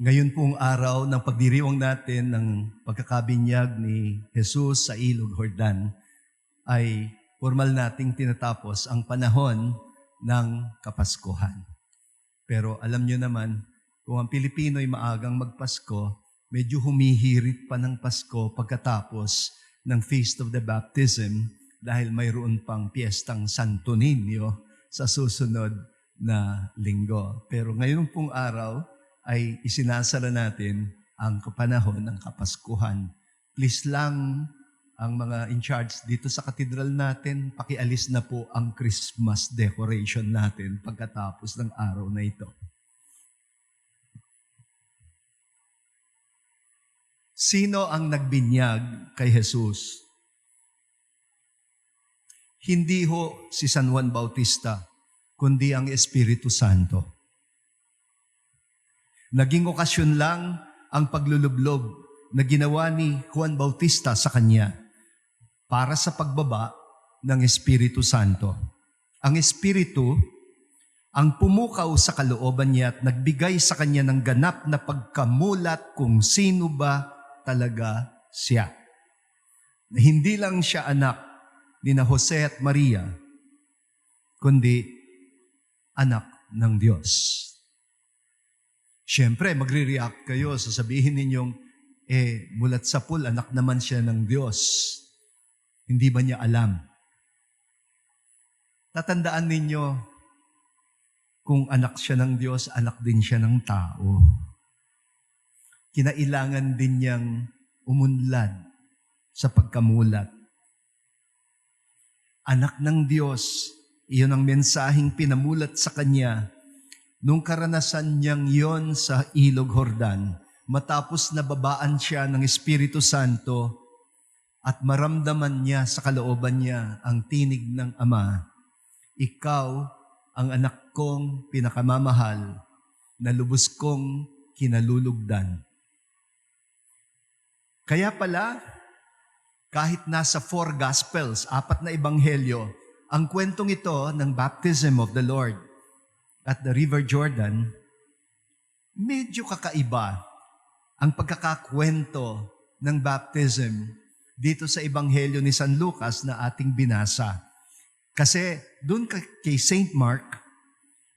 Ngayon pong araw ng pagdiriwang natin ng pagkakabinyag ni Jesus sa Ilog Jordan ay formal nating tinatapos ang panahon ng Kapaskuhan. Pero alam nyo naman, kung ang Pilipino ay maagang magpasko, medyo humihirit pa ng Pasko pagkatapos ng Feast of the Baptism dahil mayroon pang piyestang Santo Niño sa susunod na linggo. Pero ngayon pong araw ay isinasala natin ang kapanahon ng Kapaskuhan. Please lang ang mga in charge dito sa katedral natin, pakialis na po ang Christmas decoration natin pagkatapos ng araw na ito. Sino ang nagbinyag kay Jesus? Hindi ho si San Juan Bautista, kundi ang Espiritu Santo. Naging okasyon lang ang paglulublob na ginawa ni Juan Bautista sa kanya para sa pagbaba ng Espiritu Santo. Ang Espiritu ang pumukaw sa kalooban niya at nagbigay sa kanya ng ganap na pagkamulat kung sino ba talaga siya. Hindi lang siya anak ni na Jose at Maria, kundi anak ng Diyos. Siyempre, magre-react kayo, sasabihin ninyong, eh, mulat sa pool, anak naman siya ng Diyos. Hindi ba niya alam? Tatandaan ninyo, kung anak siya ng Diyos, anak din siya ng tao. Kinailangan din niyang umunlad sa pagkamulat. Anak ng Diyos, iyon ang mensaheng pinamulat sa Kanya nung karanasan niyang yon sa Ilog Hordan, matapos nababaan siya ng Espiritu Santo at maramdaman niya sa kalooban niya ang tinig ng Ama, Ikaw ang anak kong pinakamamahal na lubos kong kinalulugdan. Kaya pala, kahit nasa four Gospels, apat na ebanghelyo, ang kwentong ito ng baptism of the Lord at the River Jordan, medyo kakaiba ang pagkakakwento ng baptism dito sa Ebanghelyo ni San Lucas na ating binasa. Kasi doon kay St. Mark,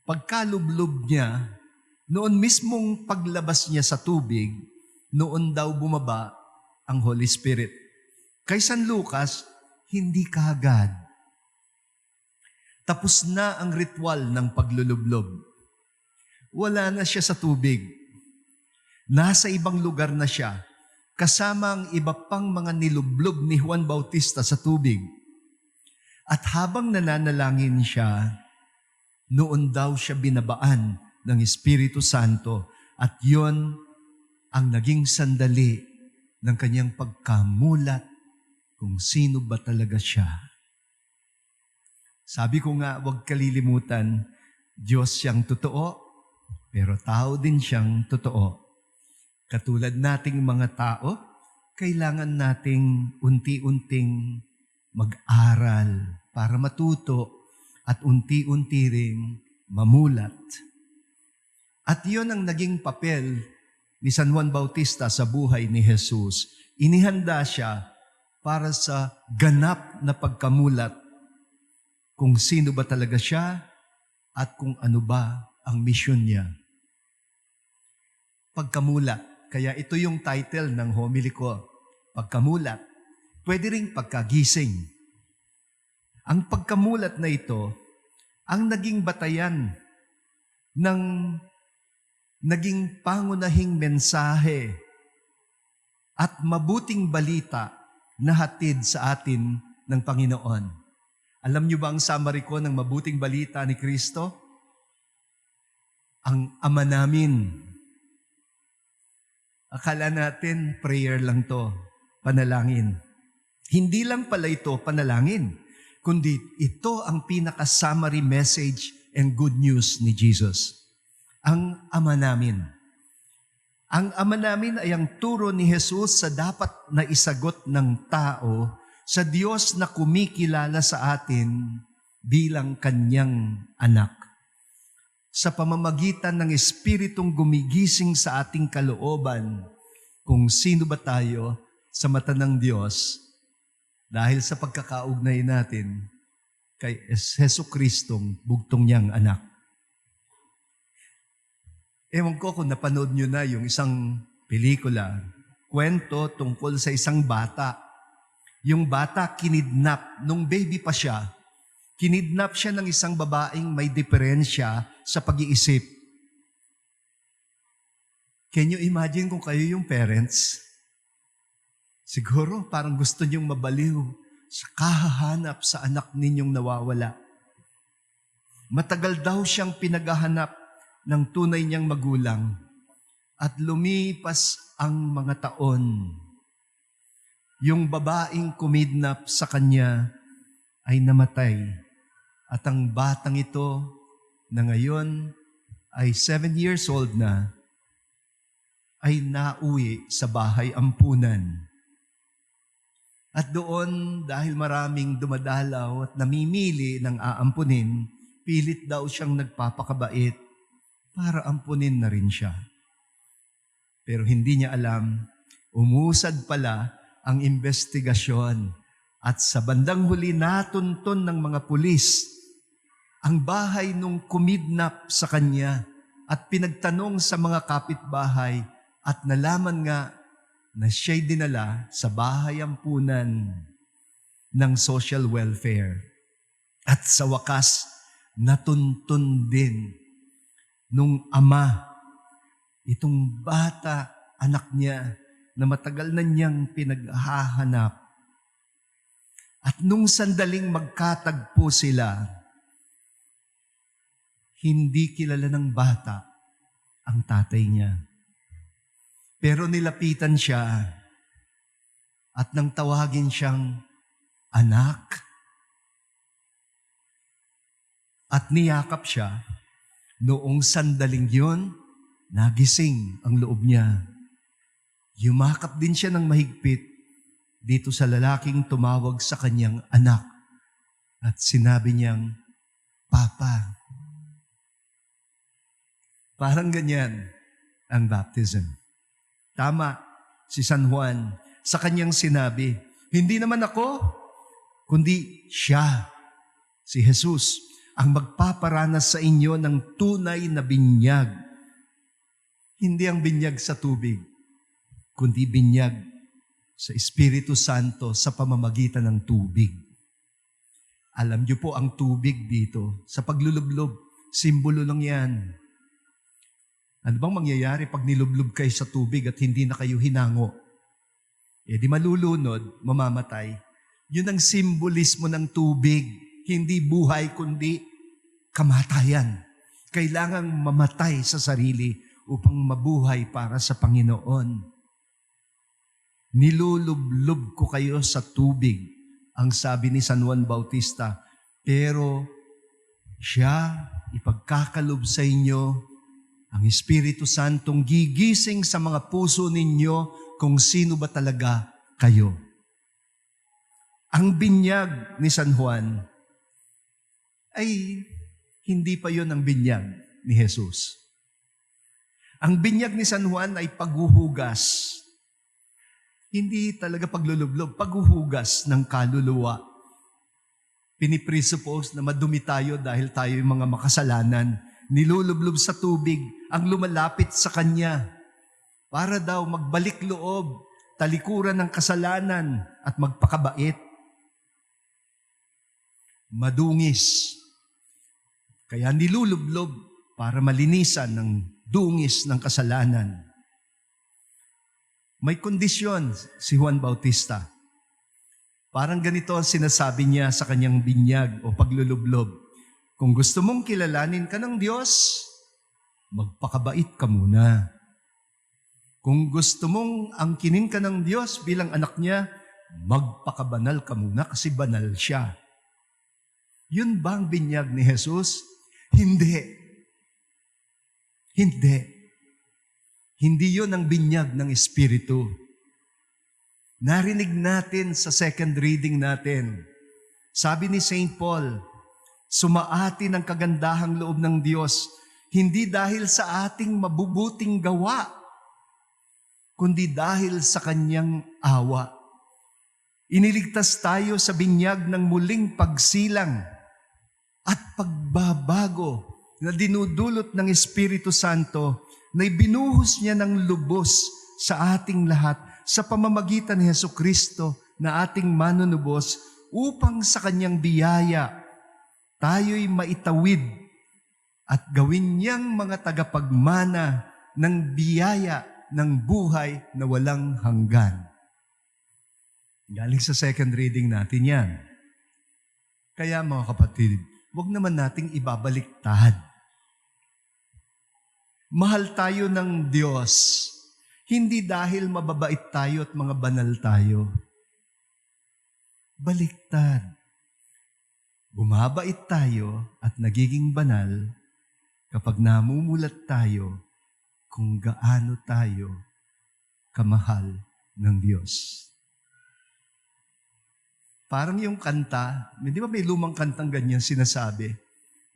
pagkalublob niya, noon mismong paglabas niya sa tubig, noon daw bumaba ang Holy Spirit. Kay San Lucas, hindi kaagad. Tapos na ang ritual ng paglulublob. Wala na siya sa tubig. Nasa ibang lugar na siya, kasama ang iba pang mga nilublob ni Juan Bautista sa tubig. At habang nananalangin siya, noon daw siya binabaan ng Espiritu Santo at yon ang naging sandali ng kanyang pagkamulat kung sino ba talaga siya. Sabi ko nga, huwag kalilimutan, Diyos siyang totoo, pero tao din siyang totoo. Katulad nating mga tao, kailangan nating unti-unting mag-aral para matuto at unti-unti ring mamulat. At yon ang naging papel ni San Juan Bautista sa buhay ni Jesus. Inihanda siya para sa ganap na pagkamulat kung sino ba talaga siya at kung ano ba ang misyon niya. Pagkamulat. Kaya ito yung title ng homily ko. Pagkamulat. Pwede ring pagkagising. Ang pagkamulat na ito, ang naging batayan ng naging pangunahing mensahe at mabuting balita na hatid sa atin ng Panginoon. Alam niyo ba ang summary ko ng mabuting balita ni Kristo? Ang Ama namin. Akala natin prayer lang to, panalangin. Hindi lang pala ito panalangin, kundi ito ang pinaka-summary message and good news ni Jesus. Ang Ama namin. Ang Ama namin ay ang turo ni Jesus sa dapat na isagot ng tao sa Diyos na kumikilala sa atin bilang kanyang anak. sa pamamagitan ng Espiritong gumigising sa ating kalooban kung sino ba tayo sa mata ng Diyos dahil sa pagkakaugnay natin kay Heso Kristong bugtong niyang anak. Ewan ko kung napanood nyo na yung isang pelikula, kwento tungkol sa isang bata. Yung bata kinidnap, nung baby pa siya, kinidnap siya ng isang babaeng may diferensya sa pag-iisip. Can you imagine kung kayo yung parents? Siguro parang gusto niyong mabaliw sa kahahanap sa anak ninyong nawawala. Matagal daw siyang pinaghahanap ng tunay niyang magulang at lumipas ang mga taon. Yung babaeng kumidnap sa kanya ay namatay at ang batang ito na ngayon ay seven years old na ay nauwi sa bahay ampunan. At doon, dahil maraming dumadalaw at namimili ng aampunin, pilit daw siyang nagpapakabait para ampunin na rin siya. Pero hindi niya alam, umusad pala ang investigasyon at sa bandang huli natuntun ng mga pulis ang bahay nung kumidnap sa kanya at pinagtanong sa mga kapitbahay at nalaman nga na siya'y dinala sa bahay ampunan ng social welfare. At sa wakas, natuntun din nung ama, itong bata, anak niya, na matagal na niyang pinaghahanap. At nung sandaling magkatagpo sila, hindi kilala ng bata ang tatay niya. Pero nilapitan siya at nang tawagin siyang anak at niyakap siya, noong sandaling yun, nagising ang loob niya. Yumakap din siya ng mahigpit dito sa lalaking tumawag sa kanyang anak at sinabi niyang, Papa. Parang ganyan ang baptism. Tama, si San Juan, sa kanyang sinabi, hindi naman ako, kundi siya, si Jesus, ang magpaparanas sa inyo ng tunay na binyag. Hindi ang binyag sa tubig, kundi binyag sa Espiritu Santo sa pamamagitan ng tubig. Alam niyo po ang tubig dito, sa paglulublob, simbolo lang yan. Ano bang mangyayari pag nilublob kayo sa tubig at hindi na kayo hinango? Eh di malulunod, mamamatay. Yun ang simbolismo ng tubig. Hindi buhay, kundi kamatayan. Kailangang mamatay sa sarili upang mabuhay para sa Panginoon. Nilulublob ko kayo sa tubig, ang sabi ni San Juan Bautista. Pero siya ipagkakalob sa inyo ang Espiritu Santong gigising sa mga puso ninyo kung sino ba talaga kayo. Ang binyag ni San Juan ay hindi pa yon ang binyag ni Jesus. Ang binyag ni San Juan ay paghuhugas. Hindi talaga paglulublob, paghuhugas ng kaluluwa. Pinipresuppose na madumi tayo dahil tayo yung mga makasalanan nilulublob sa tubig ang lumalapit sa Kanya para daw magbalik loob, talikuran ng kasalanan at magpakabait. Madungis. Kaya nilulublob para malinisan ng dungis ng kasalanan. May kondisyon si Juan Bautista. Parang ganito ang sinasabi niya sa kanyang binyag o paglulublob. Kung gusto mong kilalanin ka ng Diyos, magpakabait ka muna. Kung gusto mong angkinin ka ng Diyos bilang anak niya, magpakabanal ka muna kasi banal siya. Yun ba ang binyag ni Jesus? Hindi. Hindi. Hindi yun ang binyag ng Espiritu. Narinig natin sa second reading natin. Sabi ni St. Paul, sumaati ng kagandahang loob ng Diyos, Hindi dahil sa ating mabubuting gawa, kundi dahil sa kanyang awa. Iniligtas tayo sa binyag ng muling pagsilang at pagbabago na dinudulot ng Espiritu Santo na ibinuhos niya ng lubos sa ating lahat sa pamamagitan ni Heso Kristo na ating manunubos upang sa kanyang biyaya tayo'y maitawid at gawin niyang mga tagapagmana ng biyaya ng buhay na walang hanggan. Galing sa second reading natin yan. Kaya mga kapatid, huwag naman nating ibabaliktad. Mahal tayo ng Diyos, hindi dahil mababait tayo at mga banal tayo. Baliktad. Bumabait tayo at nagiging banal kapag namumulat tayo kung gaano tayo kamahal ng Diyos. Parang yung kanta, di ba may lumang kantang ganyan sinasabi?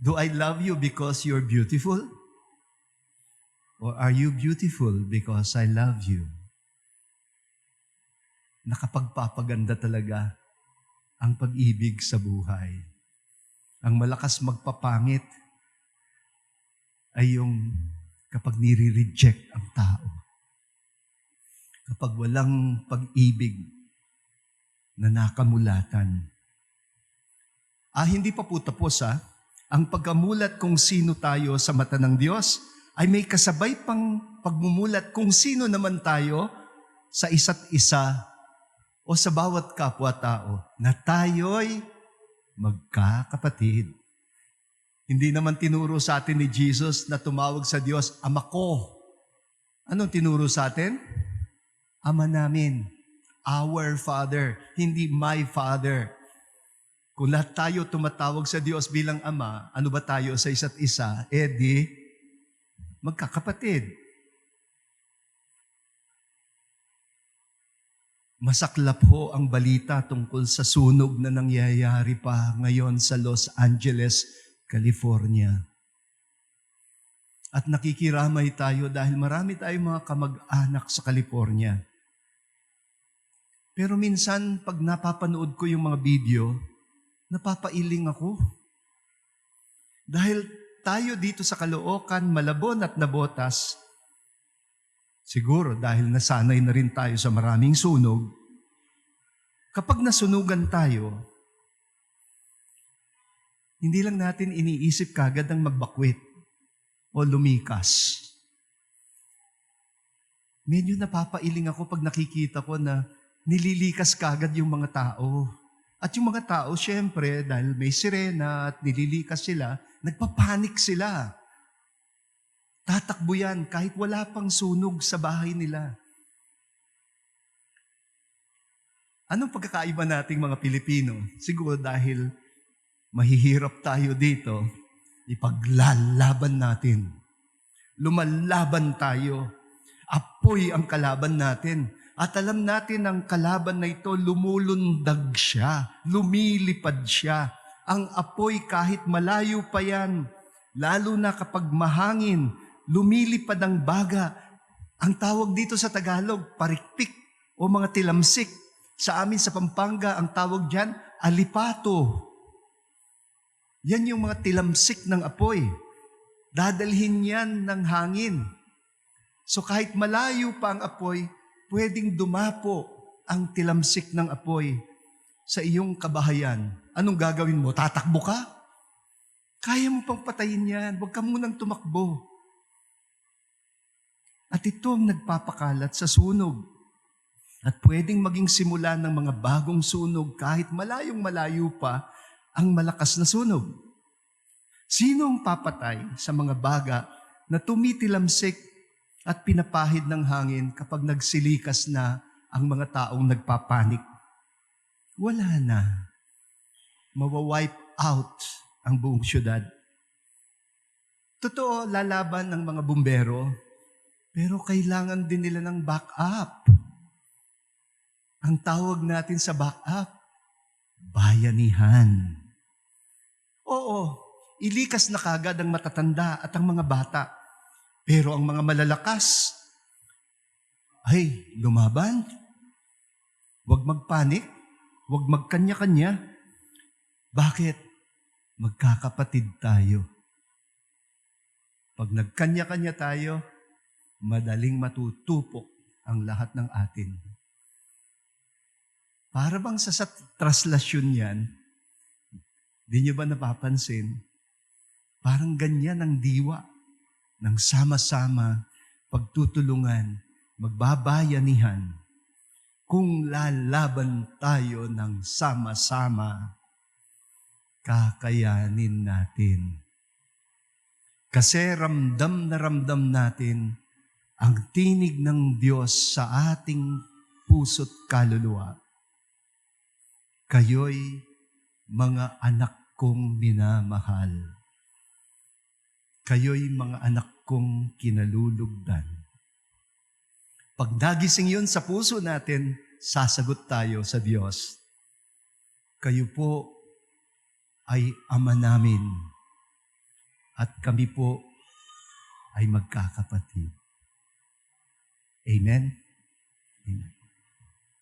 Do I love you because you're beautiful? Or are you beautiful because I love you? Nakapagpapaganda talaga ang pag-ibig sa buhay. Ang malakas magpapangit ay yung kapag nire-reject ang tao. Kapag walang pag-ibig na nakamulatan. Ah, hindi pa po tapos ah. Ang pagkamulat kung sino tayo sa mata ng Diyos ay may kasabay pang pagmumulat kung sino naman tayo sa isa't isa o sa bawat kapwa-tao na tayo'y magkakapatid. Hindi naman tinuro sa atin ni Jesus na tumawag sa Diyos, Ama ko. Anong tinuro sa atin? Ama namin. Our Father, hindi my Father. Kung lahat tayo tumatawag sa Diyos bilang Ama, ano ba tayo sa isa't isa? Eh di, magkakapatid. Masaklap ho ang balita tungkol sa sunog na nangyayari pa ngayon sa Los Angeles, California. At nakikiramay tayo dahil marami tayong mga kamag-anak sa California. Pero minsan, pag napapanood ko yung mga video, napapailing ako. Dahil tayo dito sa Caloocan, Malabon at Nabotas, siguro dahil nasanay na rin tayo sa maraming sunog, kapag nasunugan tayo, hindi lang natin iniisip kagad ang magbakwit o lumikas. Medyo napapailing ako pag nakikita ko na nililikas kagad yung mga tao. At yung mga tao, syempre, dahil may sirena at nililikas sila, nagpapanik sila. Tatakbo yan kahit wala pang sunog sa bahay nila. Anong pagkakaiba nating mga Pilipino? Siguro dahil mahihirap tayo dito, ipaglalaban natin. Lumalaban tayo. Apoy ang kalaban natin. At alam natin ang kalaban na ito, lumulundag siya, lumilipad siya. Ang apoy kahit malayo pa yan, lalo na kapag mahangin, lumilipad ang baga. Ang tawag dito sa Tagalog, parikpik o mga tilamsik. Sa amin sa Pampanga, ang tawag dyan, alipato. Yan yung mga tilamsik ng apoy. Dadalhin yan ng hangin. So kahit malayo pa ang apoy, pwedeng dumapo ang tilamsik ng apoy sa iyong kabahayan. Anong gagawin mo? Tatakbo ka? Kaya mo pang patayin yan. Huwag ka munang tumakbo. At ito ang nagpapakalat sa sunog. At pwedeng maging simula ng mga bagong sunog kahit malayong malayo pa ang malakas na sunog. Sino ang papatay sa mga baga na tumitilamsik at pinapahid ng hangin kapag nagsilikas na ang mga taong nagpapanik? Wala na. Mawawipe out ang buong syudad. Totoo, lalaban ng mga bumbero, pero kailangan din nila ng backup. Ang tawag natin sa backup, bayanihan. Oo, ilikas na kagad ang matatanda at ang mga bata. Pero ang mga malalakas, ay, lumaban. Huwag magpanik. Huwag magkanya-kanya. Bakit? Magkakapatid tayo. Pag nagkanya-kanya tayo, madaling matutupok ang lahat ng atin. Para bang sa, sa traslasyon yan, di nyo ba napapansin? Parang ganyan ang diwa ng sama-sama, pagtutulungan, magbabayanihan. Kung lalaban tayo ng sama-sama, kakayanin natin. Kasi ramdam na ramdam natin ang tinig ng Diyos sa ating puso't kaluluwa. Kayo'y mga anak kong minamahal. Kayo'y mga anak kong kinalulugdan. Pag nagising yun sa puso natin, sasagot tayo sa Diyos. Kayo po ay ama namin at kami po ay magkakapatid. Amen? Amen.